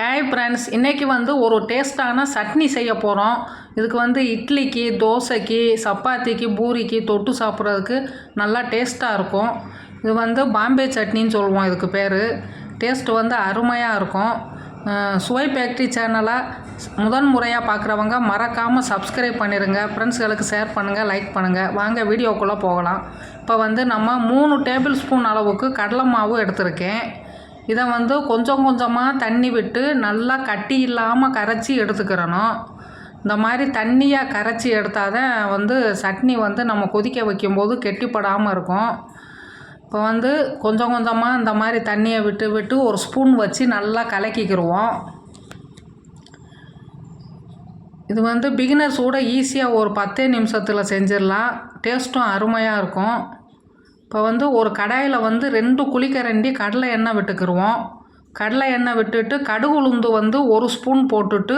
Hi friends இன்றைக்கி வந்து ஒரு டேஸ்ட்டான சட்னி செய்ய போகிறோம் இதுக்கு வந்து இட்லிக்கு தோசைக்கு சப்பாத்திக்கு பூரிக்கு தொட்டு சாப்பிட்றதுக்கு நல்லா டேஸ்ட்டாக இருக்கும். இது வந்து பாம்பே சட்னின்னு சொல்லுவோம் இதுக்கு பேர். டேஸ்ட் வந்து அருமையாக இருக்கும். சுவை ஃபேக்ட்ரி சேனலை முதன் முறையாக பார்க்குறவங்க மறக்காமல் சப்ஸ்கிரைப் பண்ணிடுங்க ஃப்ரெண்ட்ஸ்களுக்கு ஷேர் பண்ணுங்கள் லைக் பண்ணுங்கள் வாங்க வீடியோக்குள்ளே போகலாம். இப்போ வந்து நம்ம மூணு டேபிள் ஸ்பூன் அளவுக்கு கடலை மாவு எடுத்திருக்கேன். இதை வந்து கொஞ்சம் கொஞ்சமாக தண்ணி விட்டு நல்லா கட்டி இல்லாமல் கரைச்சி எடுத்துக்கிறணும். இந்த மாதிரி தண்ணியாக கரைச்சி எடுத்தால் தான் வந்து சட்னி வந்து நம்ம கொதிக்க வைக்கும்போது கெட்டிப்படாமல் இருக்கும். இப்போ வந்து கொஞ்சம் கொஞ்சமாக இந்த மாதிரி தண்ணியை விட்டு விட்டு ஒரு ஸ்பூன் வச்சு நல்லா கலக்கிக்கிடுவோம் இது வந்து பிகினர்ஸ் கூட ஈஸியாக ஒரு பத்தே நிமிஷத்தில் செஞ்சிடலாம். டேஸ்ட்டும் அருமையாக இருக்கும். இப்போ வந்து ஒரு கடாயில் வந்து ரெண்டு குழிக்கரண்டி கடலை எண்ணெய் விட்டுக்கிருவோம். கடலை எண்ணெய் விட்டுட்டு கடுகு உளுந்து வந்து ஒரு ஸ்பூன் போட்டுட்டு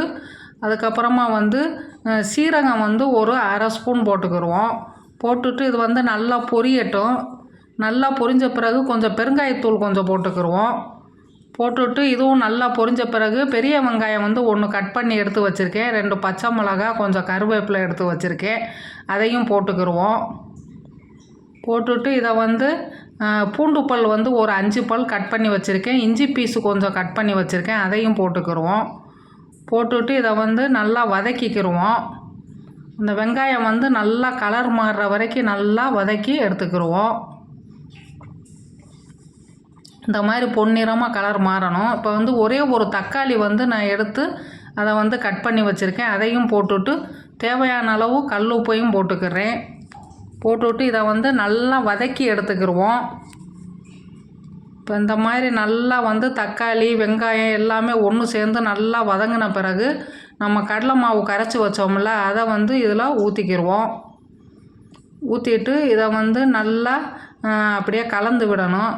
அதுக்கப்புறமா வந்து சீரகம் வந்து ஒரு அரை ஸ்பூன் போட்டுக்கிருவோம். போட்டுட்டு இது வந்து நல்லா பொரியட்டும். நல்லா பொரிஞ்ச பிறகு கொஞ்சம் பெருங்காயத்தூள் கொஞ்சம் போட்டுக்கிருவோம். போட்டுட்டு இதுவும் நல்லா பொரிஞ்ச பிறகு பெரிய வெங்காயம் வந்து ஒன்று கட் பண்ணி எடுத்து வச்சுருக்கேன். ரெண்டு பச்சை மிளகா கொஞ்சம் கருவேப்பிலை எடுத்து வச்சுருக்கேன். அதையும் போட்டுக்கிருவோம். போட்டுட்டு இதை வந்து பூண்டு பல் வந்து ஒரு அஞ்சு பல் கட் பண்ணி வச்சுருக்கேன். இஞ்சி பீஸு கொஞ்சம் கட் பண்ணி வச்சுருக்கேன். அதையும் போட்டுக்கிருவோம். போட்டுட்டு இதை வந்து நல்லா வதக்கிக்கிடுவோம் இந்த வெங்காயம் வந்து நல்லா கலர் மாறுற வரைக்கும் நல்லா வதக்கி எடுத்துக்கிருவோம். இந்த மாதிரி பொன்னிறமாக கலர் மாறணும். இப்போ வந்து ஒரே ஒரு தக்காளி வந்து நான் எடுத்து அதை வந்து கட் பண்ணி வச்சுருக்கேன். அதையும் போட்டுட்டு தேவையான அளவு கல் உப்பையும் போட்டுக்கிறேன். போட்டுவிட்டு இதை வந்து நல்லா வதக்கி எடுத்துக்கிடுவோம் இப்போ இந்த மாதிரி நல்லா வந்து தக்காளி வெங்காயம் எல்லாமே ஒன்று சேர்ந்து நல்லா வதங்கின பிறகு நம்ம கடலை மாவு கரைச்சி வச்சோம்ல அதை வந்து இதில் ஊற்றிக்கிருவோம் ஊற்றிட்டு இதை வந்து நல்லா அப்படியே கலந்து விடணும்.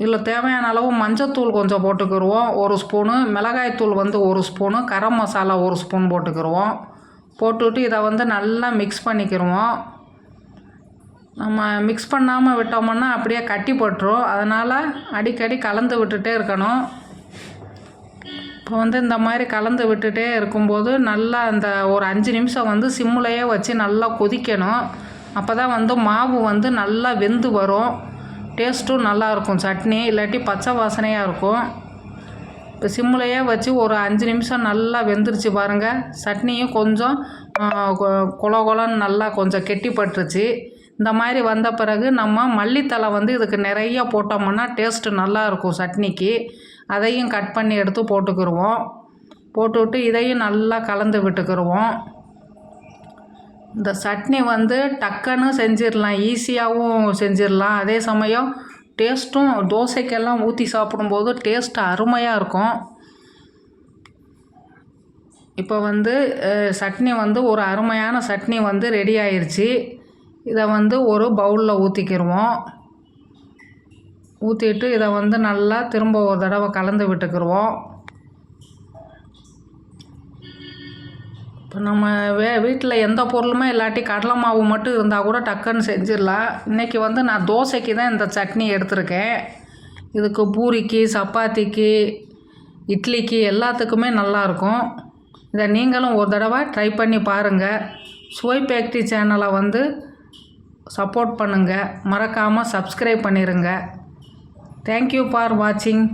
இதில் தேவையான அளவு மஞ்சத்தூள் கொஞ்சம் போட்டுக்கிருவோம். ஒரு ஸ்பூனு மிளகாய்த்தூள் வந்து ஒரு ஸ்பூனு கரம் மசாலா ஒரு ஸ்பூன் போட்டுக்கிருவோம். போட்டுவிட்டு இதை வந்து நல்லா மிக்ஸ் பண்ணிக்கிடுவோம் நம்ம மிக்ஸ் பண்ணாமல் விட்டோம்னா அப்படியே கட்டி போட்டுரும். அதனால் அடிக்கடி கலந்து விட்டுட்டே இருக்கணும். இப்போ வந்து இந்த மாதிரி கலந்து விட்டுட்டே இருக்கும்போது நல்லா அந்த ஒரு அஞ்சு நிமிஷம் வந்து சிம்முலையே வச்சு நல்லா கொதிக்கணும். அப்போ தான் வந்து மாவு வந்து நல்லா வெந்து வரும். டேஸ்ட்டும் நல்லாயிருக்கும் சட்னி இல்லாட்டி பச்சை வாசனையாக இருக்கும். இப்போ சிம்முலையே வச்சு ஒரு அஞ்சு நிமிஷம் நல்லா வெந்துருச்சு பாருங்கள் சட்னியும் கொஞ்சம் ஆ, கொ- நல்லா கொஞ்சம் கெட்டிப்பட்டுருச்சு. இந்த மாதிரி வந்த பிறகு நம்ம மல்லித்தலை வந்து இதுக்கு நிறைய போட்டோம்னா டேஸ்ட்டு நல்லா இருக்கும் சட்னிக்கு. அதையும் கட் பண்ணி எடுத்து போட்டுக்கிருவோம். போட்டுவிட்டு இதையும் நல்லா கலந்து விட்டுக்கிருவோம். இந்த சட்னி வந்து டக்குன்னு செஞ்சிடலாம் ஈஸியாகவும் செஞ்சிடலாம். அதே சமயம் டேஸ்ட்டும் தோசைக்கெல்லாம் ஊற்றி சாப்பிடும்போது டேஸ்ட் அருமையாக இருக்கும். இப்போ வந்து சட்னி வந்து ஒரு அருமையான சட்னி வந்து ரெடி ஆயிடுச்சு இதை வந்து ஒரு பவுலில் ஊற்றிக்கிடுவோம் ஊற்றிட்டு இதை வந்து நல்லா திரும்ப ஒரு தடவை கலந்து விட்டுக்கிருவோம். இப்போ நம்ம வே வீட்டில் எந்த பொருளுமே இல்லாட்டி கடலை மாவு மட்டும் இருந்தால் கூட டக்குன்னு செஞ்சிடலாம். இன்றைக்கி வந்து நான் தோசைக்கு தான் இந்த சட்னி எடுத்திருக்கேன். இதுக்கு பூரிக்கு சப்பாத்திக்கு இட்லிக்கு எல்லாத்துக்குமே நல்லாயிருக்கும் இதை நீங்களும் ஒரு தடவை ட்ரை பண்ணி பாருங்கள் சுவை பேக்டி சேனலை வந்து சப்போர்ட் பண்ணுங்கள் மறக்காமல் சப்ஸ்கிரைப் பண்ணிடுங்க தேங்க்யூ ஃபார் வாட்சிங்